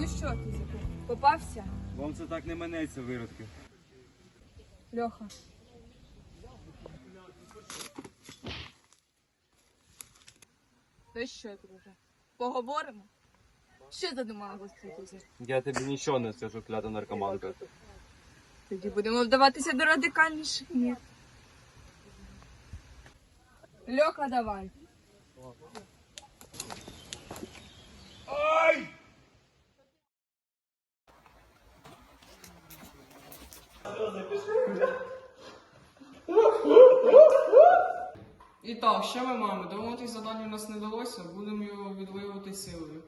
Ну що, Кізику, попався? Вам це так не минеться, виродки. Льоха. То що, друже? Поговоримо? Що задумала гостя Я тобі нічого не скажу, клята наркоманка. Тоді будемо вдаватися до радикальніших мір. Льоха, давай. І так, що ми маємо? Домовитись завдання у нас не вдалося, будемо його відвоювати силою.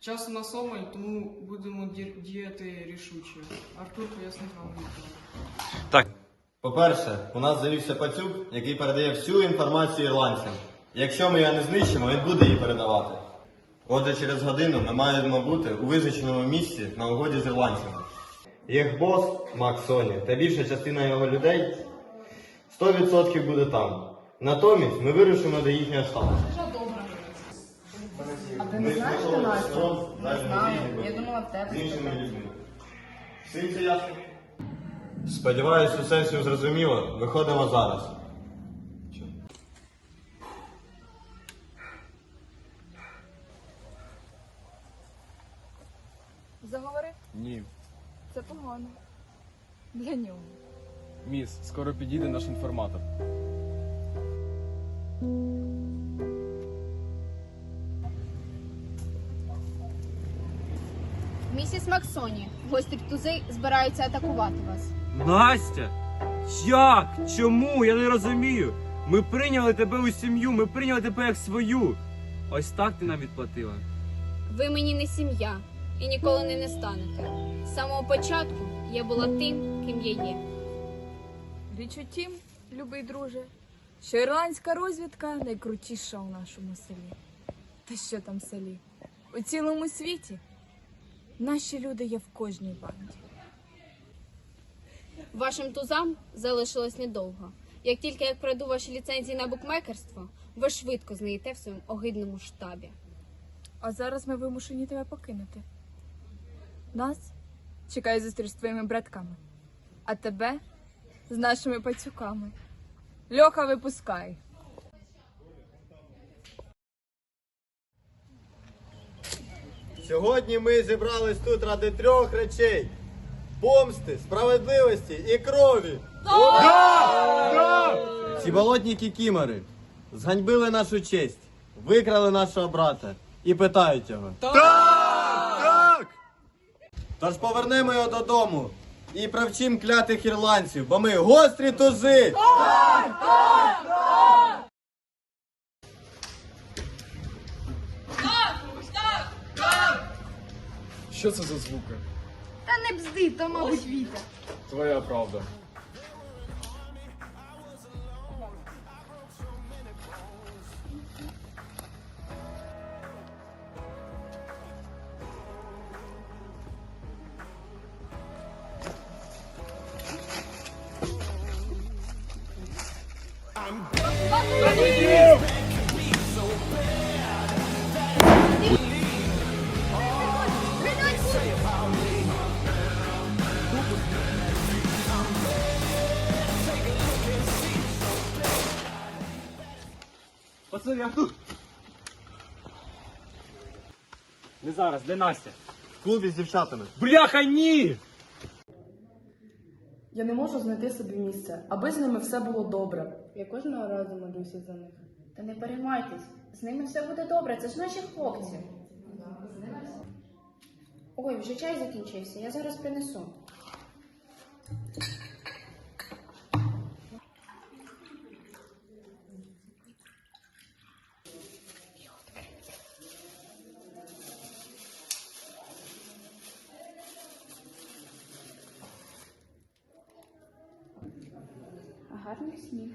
Час у нас обмаль, тому будемо діяти рішуче. Артур пояснить вам відео. По-перше, у нас завівся пацюк, який передає всю інформацію ірландцям. Якщо ми його не знищимо, він буде її передавати. Отже, через годину ми маємо бути у визначеному місці на угоді з ірландцями. Їх бос, Мак Соні, та більша частина його людей 100% буде там. Натомість ми вирушимо до їхнього штабу. А ти не знаєш, що Настя? Не знаю. Я думала, в тебе З іншими людьми. Всім це ясно? Сподіваюсь, усе всім зрозуміло. Виходимо зараз. Заговори. Ні. Це погано. Для нього. Міс, скоро підійде наш інформатор. Місіс Максоні, гості Птузи збираються атакувати вас. Настя! Як? Чому? Я не розумію. Ми прийняли тебе у сім'ю, ми прийняли тебе як свою. Ось так ти нам відплатила. Ви мені не сім'я і ніколи не, не станете. З самого початку я була тим, ким я є. Річ у тім, любий друже, що ірландська розвідка найкрутіша у нашому селі. Та що там селі? У цілому світі наші люди є в кожній банді. Вашим тузам залишилось недовго. Як тільки я пройду ваші ліцензії на букмекерство, ви швидко знайдете в своєму огидному штабі. А зараз ми вимушені тебе покинути. Нас чекає зустріч з твоїми братками, а тебе з нашими пацюками. Льоха, випускай. Сьогодні ми зібрались тут ради трьох речей: помсти, справедливості і крові. Ці болотні кікімори зганьбили нашу честь, викрали нашого брата і питають його. Тож повернемо його додому і привчим клятих ірландців, бо ми гострі тузи! Що це за звуки? Та не бзди, то мабуть вітер. Твоя правда. Пацани, я тут. Не зараз, де Настя? В клубі з дівчатами. Бляха, ні! Я не можу знайти собі місце, аби з ними все було добре. Я кожного разу молюся за них. Та не переймайтесь, з ними все буде добре, це ж наші хлопці. Ой, вже чай закінчився, я зараз принесу. Гарний сніг.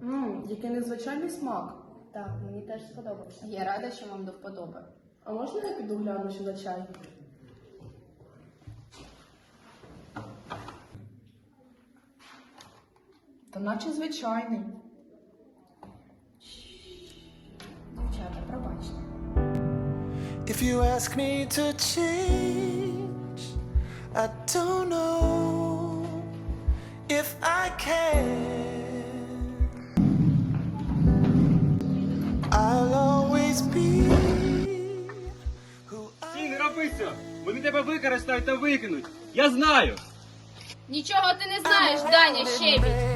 Ммм, який незвичайний смак. Так, мені теж сподобався. Я рада, що вам до вподоби. А можна я піду гляну, що за чай? Та наче звичайний. Дівчата, пробачте. If you ask me to change, I don't know if I can. I'll always be who I Стій, не роби цього! Вони тебе використають та викинуть! Я знаю! Нічого ти не знаєш, Даня Щебідь.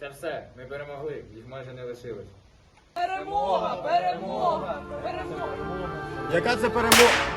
Це все, ми перемогли, їх майже не лишилось. Перемога! Перемога! Перемога! Яка це перемога?